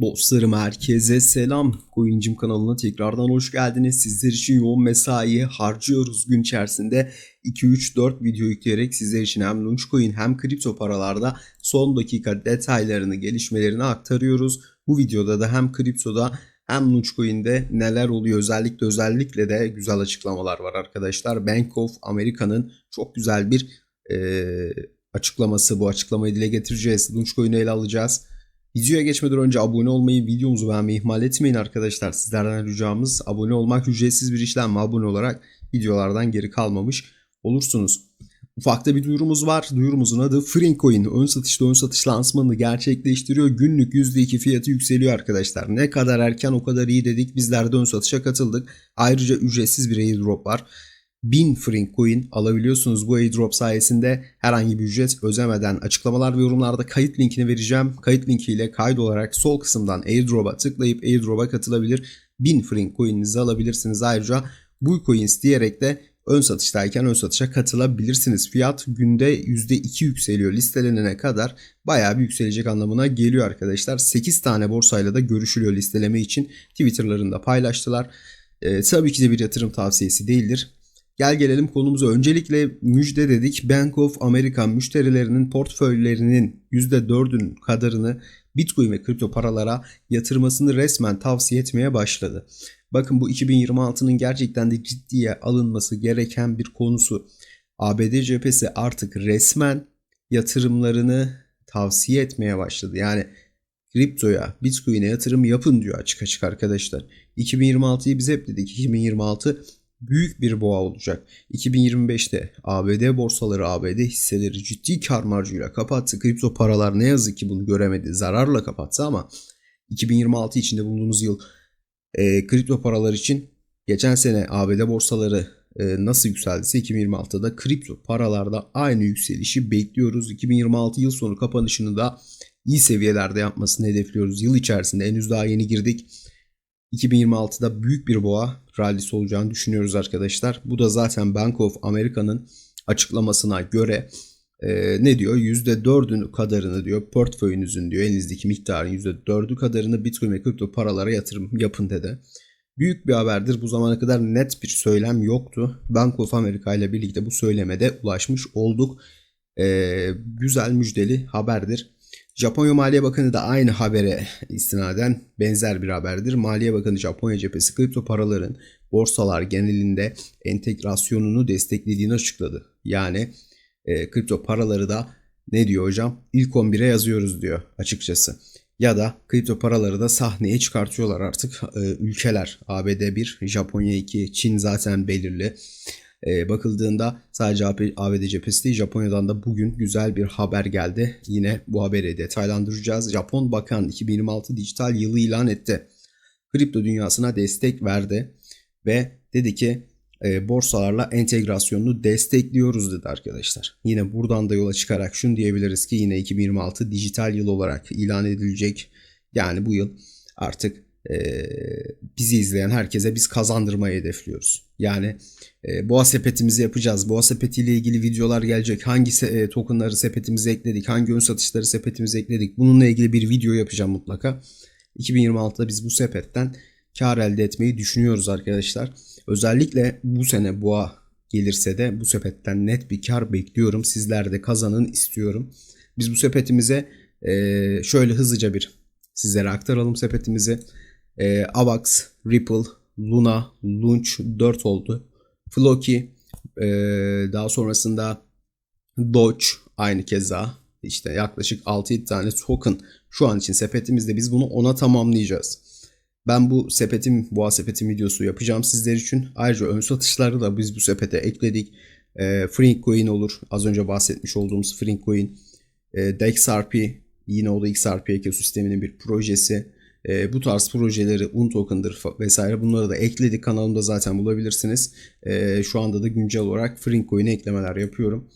Dostlarım herkese selam. Coincim kanalına tekrardan hoş geldiniz. Sizler için yoğun mesai harcıyoruz gün içerisinde. 2-3-4 video yükleyerek sizler için hem Launchcoin hem kripto paralarda son dakika detaylarını, gelişmelerini aktarıyoruz. Bu videoda da hem kriptoda hem Launchcoin'de neler oluyor özellikle özellikle de güzel açıklamalar var arkadaşlar. Bank of America'nın çok güzel bir eee, açıklaması. Bu açıklamayı dile getireceğiz. Launchcoin'i ele alacağız. Videoya geçmeden önce abone olmayı, videomuzu beğenmeyi ihmal etmeyin arkadaşlar. Sizlerden ricamız abone olmak ücretsiz bir işlem. Abone olarak videolardan geri kalmamış olursunuz. Ufakta bir duyurumuz var. Duyurumuzun adı Frincoin. Ön satışta ön satış lansmanını gerçekleştiriyor. Günlük %2 fiyatı yükseliyor arkadaşlar. Ne kadar erken o kadar iyi dedik. Bizler de ön satışa katıldık. Ayrıca ücretsiz bir airdrop var. 1000 Frink Coin alabiliyorsunuz bu airdrop sayesinde herhangi bir ücret ödemeden açıklamalar ve yorumlarda kayıt linkini vereceğim. Kayıt linkiyle kaydolarak sol kısımdan airdrop'a tıklayıp airdrop'a katılabilir. 1000 Frink Coin'inizi alabilirsiniz. Ayrıca bu coins diyerek de ön satıştayken ön satışa katılabilirsiniz. Fiyat günde %2 yükseliyor listelenene kadar bayağı bir yükselecek anlamına geliyor arkadaşlar. 8 tane borsayla da görüşülüyor listeleme için Twitter'larında paylaştılar. Ee, tabii ki de bir yatırım tavsiyesi değildir. Gel gelelim konumuza. Öncelikle müjde dedik. Bank of America müşterilerinin portföylerinin %4'ün kadarını Bitcoin ve kripto paralara yatırmasını resmen tavsiye etmeye başladı. Bakın bu 2026'nın gerçekten de ciddiye alınması gereken bir konusu. ABD cephesi artık resmen yatırımlarını tavsiye etmeye başladı. Yani kriptoya, Bitcoin'e yatırım yapın diyor açık açık arkadaşlar. 2026'yı biz hep dedik. 2026 büyük bir boğa olacak. 2025'te ABD borsaları, ABD hisseleri ciddi kar marjıyla kapattı. Kripto paralar ne yazık ki bunu göremedi. Zararla kapattı ama 2026 içinde bulunduğumuz yıl e, kripto paralar için geçen sene ABD borsaları e, nasıl yükseldiyse 2026'da kripto paralarda aynı yükselişi bekliyoruz. 2026 yıl sonu kapanışını da iyi seviyelerde yapmasını hedefliyoruz. Yıl içerisinde henüz daha yeni girdik. 2026'da büyük bir boğa rallisi olacağını düşünüyoruz arkadaşlar. Bu da zaten Bank of America'nın açıklamasına göre e, ne diyor? %4'ün kadarını diyor portföyünüzün diyor elinizdeki miktarın %4'ü kadarını Bitcoin ve kripto paralara yatırım yapın dedi. Büyük bir haberdir. Bu zamana kadar net bir söylem yoktu. Bank of America ile birlikte bu söylemede ulaşmış olduk. E, güzel müjdeli haberdir. Japonya Maliye Bakanı da aynı habere istinaden benzer bir haberdir. Maliye Bakanı Japonya cephesi kripto paraların borsalar genelinde entegrasyonunu desteklediğini açıkladı. Yani e, kripto paraları da ne diyor hocam? İlk 11'e yazıyoruz diyor açıkçası. Ya da kripto paraları da sahneye çıkartıyorlar artık e, ülkeler. ABD 1, Japonya 2, Çin zaten belirli. E, bakıldığında sadece ABD cephesi değil Japonya'dan da bugün güzel bir haber geldi. Yine bu haberi detaylandıracağız. Japon Bakan 2026 dijital yılı ilan etti. Kripto dünyasına destek verdi ve dedi ki e, borsalarla entegrasyonunu destekliyoruz dedi arkadaşlar. Yine buradan da yola çıkarak şunu diyebiliriz ki yine 2026 dijital yıl olarak ilan edilecek. Yani bu yıl artık e, bizi izleyen herkese biz kazandırmayı hedefliyoruz. Yani e, boğa sepetimizi yapacağız. Boğa sepetiyle ilgili videolar gelecek. Hangi se- e, tokenları sepetimize ekledik? Hangi ön satışları sepetimize ekledik? Bununla ilgili bir video yapacağım mutlaka. 2026'da biz bu sepetten kar elde etmeyi düşünüyoruz arkadaşlar. Özellikle bu sene boğa gelirse de bu sepetten net bir kar bekliyorum. Sizler de kazanın istiyorum. Biz bu sepetimize e, şöyle hızlıca bir sizlere aktaralım sepetimizi. E, Avax, Ripple, Luna, Launch 4 oldu. Floki, e, daha sonrasında Doge aynı keza işte yaklaşık 6-7 tane token şu an için sepetimizde biz bunu ona tamamlayacağız. Ben bu sepetim, boğa sepetim videosu yapacağım sizler için. Ayrıca ön satışları da biz bu sepete ekledik. E, Frink Coin olur. Az önce bahsetmiş olduğumuz Frink Coin. E, DexRP yine o da XRP ekosisteminin bir projesi. E, bu tarz projeleri Untoken'dır vesaire bunları da ekledik. Kanalımda zaten bulabilirsiniz. E, şu anda da güncel olarak Frink Coin'e eklemeler yapıyorum.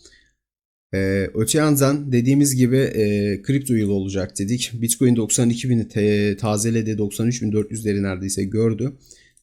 Ee, öte yandan dediğimiz gibi e, kripto yılı olacak dedik. Bitcoin 92.000'i te- tazeledi. 93.400'leri neredeyse gördü.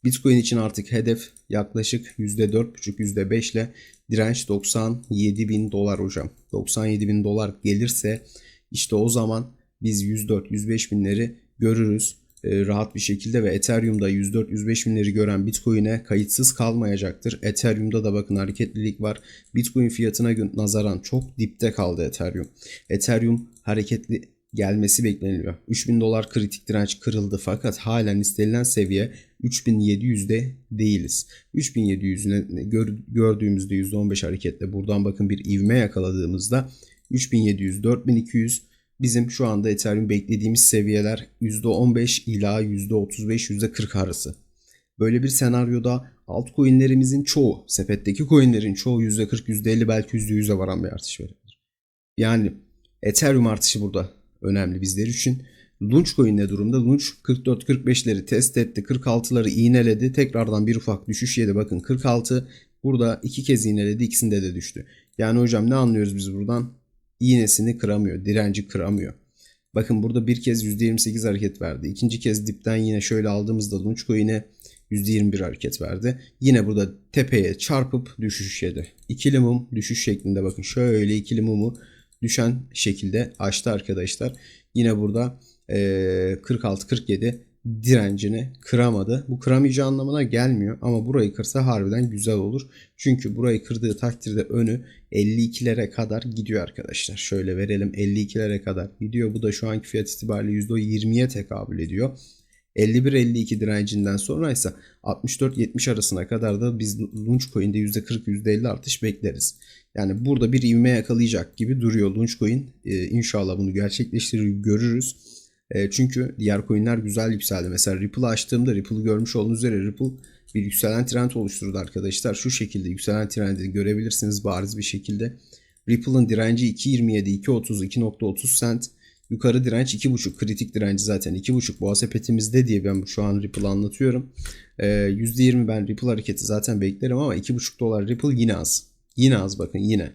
Bitcoin için artık hedef yaklaşık %4,5 %5 ile direnç 97.000 dolar hocam. 97.000 dolar gelirse işte o zaman biz 104-105 binleri görürüz e, rahat bir şekilde ve Ethereum'da 104-105 binleri gören Bitcoin'e kayıtsız kalmayacaktır. Ethereum'da da bakın hareketlilik var. Bitcoin fiyatına nazaran çok dipte kaldı Ethereum. Ethereum hareketli gelmesi bekleniliyor. 3000 dolar kritik direnç kırıldı fakat halen istenilen seviye 3700'de değiliz. 3700'üne gör, gördüğümüzde %15 hareketle buradan bakın bir ivme yakaladığımızda 3700 4200 bizim şu anda Ethereum beklediğimiz seviyeler %15 ila %35 %40 arası. Böyle bir senaryoda altcoin'lerimizin çoğu, sepetteki coin'lerin çoğu %40 %50 belki %100'e varan bir artış verebilir. Yani Ethereum artışı burada önemli bizler için. Launchcoin ne durumda? Launch 44-45'leri test etti. 46'ları iğneledi. Tekrardan bir ufak düşüş yedi. Bakın 46 burada iki kez iğneledi. ikisinde de düştü. Yani hocam ne anlıyoruz biz buradan? İğnesini kıramıyor. Direnci kıramıyor. Bakın burada bir kez %28 hareket verdi. İkinci kez dipten yine şöyle aldığımızda Launchcoin'e %21 hareket verdi. Yine burada tepeye çarpıp düşüş yedi. İkili mum düşüş şeklinde bakın şöyle ikili mumu düşen şekilde açtı arkadaşlar. Yine burada e, 46-47 direncini kıramadı. Bu kıramayacağı anlamına gelmiyor ama burayı kırsa harbiden güzel olur. Çünkü burayı kırdığı takdirde önü 52'lere kadar gidiyor arkadaşlar. Şöyle verelim 52'lere kadar gidiyor. Bu da şu anki fiyat itibariyle %20'ye tekabül ediyor. 51-52 direncinden sonra ise 64-70 arasına kadar da biz Launchcoin'de %40-%50 artış bekleriz. Yani burada bir ivme yakalayacak gibi duruyor Launchcoin. Ee, inşallah bunu gerçekleştirir görürüz. Ee, çünkü diğer coinler güzel yükseldi. Mesela Ripple'ı açtığımda Ripple'ı görmüş olduğunuz üzere Ripple bir yükselen trend oluşturdu arkadaşlar. Şu şekilde yükselen trendi görebilirsiniz bariz bir şekilde. Ripple'ın direnci 2.27, 2.30, 2.30 cent. Yukarı direnç 2.5 kritik direnci zaten 2.5 boğa sepetimizde diye ben şu an Ripple'ı anlatıyorum. Ee, %20 ben Ripple hareketi zaten beklerim ama 2.5 dolar Ripple yine az. Yine az bakın yine.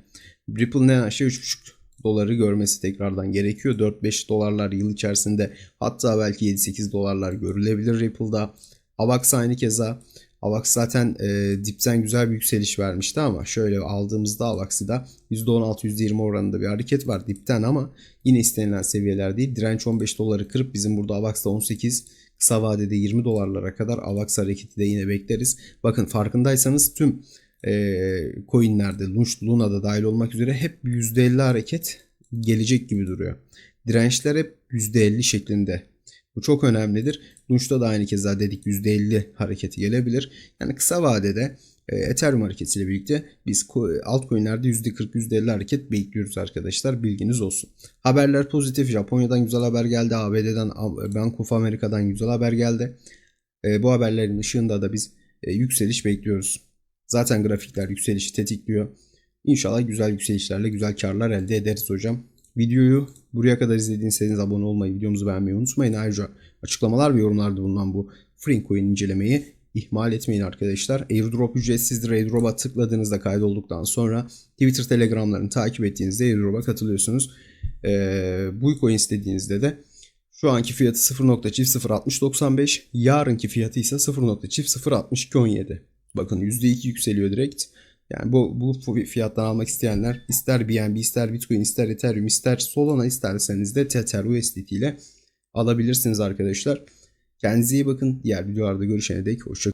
Ripple'ın en aşağı 3.5 doları görmesi tekrardan gerekiyor. 4-5 dolarlar yıl içerisinde hatta belki 7-8 dolarlar görülebilir Ripple'da. AVAX aynı keza. AVAX zaten e, dipten güzel bir yükseliş vermişti ama şöyle aldığımızda AVAX'da %16-%20 oranında bir hareket var dipten ama yine istenilen seviyeler değil. Direnç 15 doları kırıp bizim burada AVAX'da 18 kısa vadede 20 dolarlara kadar AVAX hareketi de yine bekleriz. Bakın farkındaysanız tüm e, coinlerde Luna da dahil olmak üzere hep %50 hareket gelecek gibi duruyor. Dirençler hep %50 şeklinde. Bu çok önemlidir. Lunch'ta da aynı keza dedik %50 hareketi gelebilir. Yani kısa vadede e, Ethereum hareketiyle birlikte biz altcoin'lerde %40 %50 hareket bekliyoruz arkadaşlar. Bilginiz olsun. Haberler pozitif. Japonya'dan güzel haber geldi. ABD'den Bank of America'dan güzel haber geldi. E, bu haberlerin ışığında da biz e, yükseliş bekliyoruz. Zaten grafikler yükselişi tetikliyor. İnşallah güzel yükselişlerle güzel karlar elde ederiz hocam. Videoyu buraya kadar izlediyseniz abone olmayı, videomuzu beğenmeyi unutmayın. Ayrıca açıklamalar ve yorumlarda bulunan bu Freecoin incelemeyi ihmal etmeyin arkadaşlar. Airdrop ücretsizdir. Airdrop'a tıkladığınızda kaydolduktan sonra Twitter, Telegram'larını takip ettiğinizde Airdrop'a katılıyorsunuz. Ee, bu coin istediğinizde de şu anki fiyatı 0.06095, yarınki fiyatı ise 0.06217. Bakın %2 yükseliyor direkt. Yani bu, bu fiyattan almak isteyenler ister BNB, ister Bitcoin, ister Ethereum, ister Solana isterseniz de Tether USDT ile alabilirsiniz arkadaşlar. Kendinize iyi bakın. Diğer videolarda görüşene dek hoşçakalın.